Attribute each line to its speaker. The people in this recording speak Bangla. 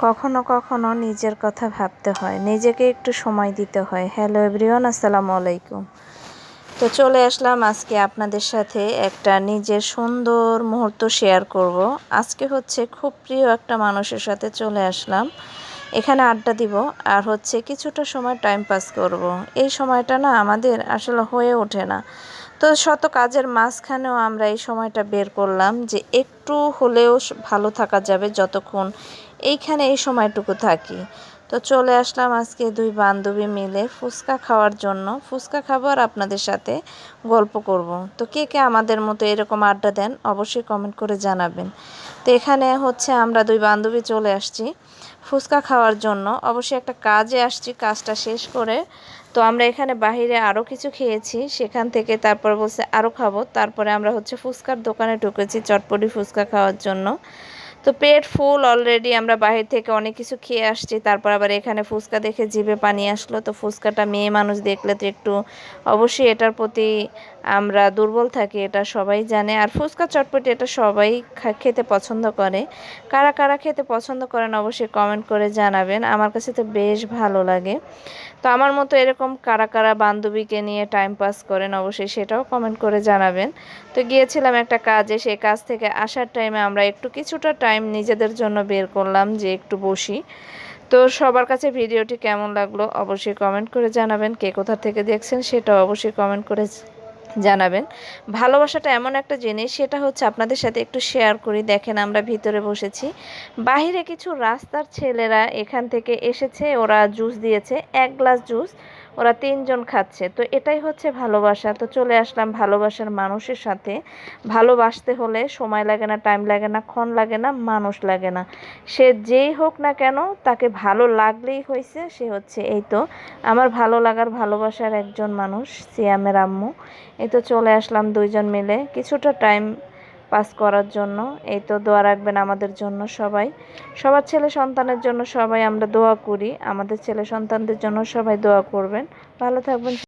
Speaker 1: কখনো কখনো নিজের কথা ভাবতে হয়। নিজেকে একটু সময় দিতে হয়। হ্যালো এভরিওয়ান আসসালামু আলাইকুম। তো চলে আসলাম আজকে আপনাদের সাথে একটা নিজের সুন্দর মুহূর্ত শেয়ার করব। আজকে হচ্ছে খুব প্রিয় একটা মানুষের সাথে চলে আসলাম। এখানে আড্ডা দিব আর হচ্ছে কিছুটা সময় টাইম পাস করব। এই সময়টা না আমাদের আসলে হয়ে ওঠে না। তো শত কাজের মাঝখানেও আমরা এই সময়টা বের করলাম যে একটু হলেও ভালো থাকা যাবে যতক্ষণ এইখানে এই সময়টুকু থাকি। তো চলে আসলাম আজকে দুই বান্ধবী মিলে ফুচকা খাওয়ার জন্য। ফুচকা খাব আর আপনাদের সাথে গল্প করব। তো কে কে আমাদের মতো এরকম আড্ডা দেন অবশ্যই কমেন্ট করে জানাবেন। তো এখানে হচ্ছে আমরা দুই বান্ধবী চলে আসছি ফুচকা খাওয়ার জন্য। অবশ্যই একটা কাজে আসছি, কাজটা শেষ করে। তো আমরা এখানে বাহিরে আরও কিছু খেয়েছি, সেখান থেকে তারপর বলছে আরও খাব। তারপরে আমরা হচ্ছে ফুচকার দোকানে ঢুকেছি চটপটি ফুচকা খাওয়ার জন্য। তো পেট ফুল অলরেডি আমরা বাহির থেকে অনেক কিছু খেয়ে আসছি, তারপর আবার এখানে ফুচকা দেখে জিভে পানি আসলো, তো ফুচকাটা মেয়ে মানুষ দেখলে তো একটু অবশ্যই এটার প্রতি আমরা দুর্বল থাকি, এটা সবাই জানে। আর ফুচকা চটপটি এটা সবাই খেতে পছন্দ করে। কারা কারা খেতে পছন্দ করেন অবশ্যই কমেন্ট করে জানাবেন, আমার কাছে তো বেশ ভালো লাগে। তো আমার মতো এরকম কারা কারা বান্ধবীকে নিয়ে টাইম পাস করেন অবশ্যই সেটাও কমেন্ট করে জানাবেন। তো গিয়েছিলাম একটা কাজে, সেই কাজ থেকে আসার টাইমে আমরা একটু কিছুটা টাইম নিজেদের জন্য বের করলাম যে একটু বসি। তো সবার কাছে ভিডিওটি কেমন লাগল অবশ্যই কমেন্ট করে জানাবেন। কে কোথা থেকে দেখছেন সেটাও অবশ্যই কমেন্ট করে জানাবেন। ভালোবাসাটা এমন একটা জিনিস, সেটা হচ্ছে আপনাদের সাথে একটু শেয়ার করি। দেখেন আমরা ভিতরে বসেছি। বাহিরে কিছু রাস্তার ছেলেরা এখান থেকে এসেছে, ওরা জুস দিয়েছে, এক গ্লাস জুস ওরা তিনজন খাচ্ছে। তো এটাই হচ্ছে ভালোবাসা। তো চলে আসলাম ভালোবাসার মানুষের সাথে। ভালোবাসতে হলে সময় লাগে না টাইম লাগে না, ক্ষণ লাগে না, মানুষ লাগে না। সে যেই হোক না কেন, তাকে ভালো লাগলেই হয়েছে সে হচ্ছে এই তো আমার ভালো লাগার ভালোবাসার একজন মানুষ, সিয়ামের আম্মু। এই তো চলে আসলাম দুইজন মিলে। কিছুটা টাইম পাস করার জন্য। এই তো দোয়া রাখবেন আমাদের জন্য সবাই। সবার ছেলে সন্তানের জন্য সবাই আমরা দোয়া করি। আমাদের ছেলে সন্তানদের জন্য সবাই দোয়া করবেন। ভালো থাকবেন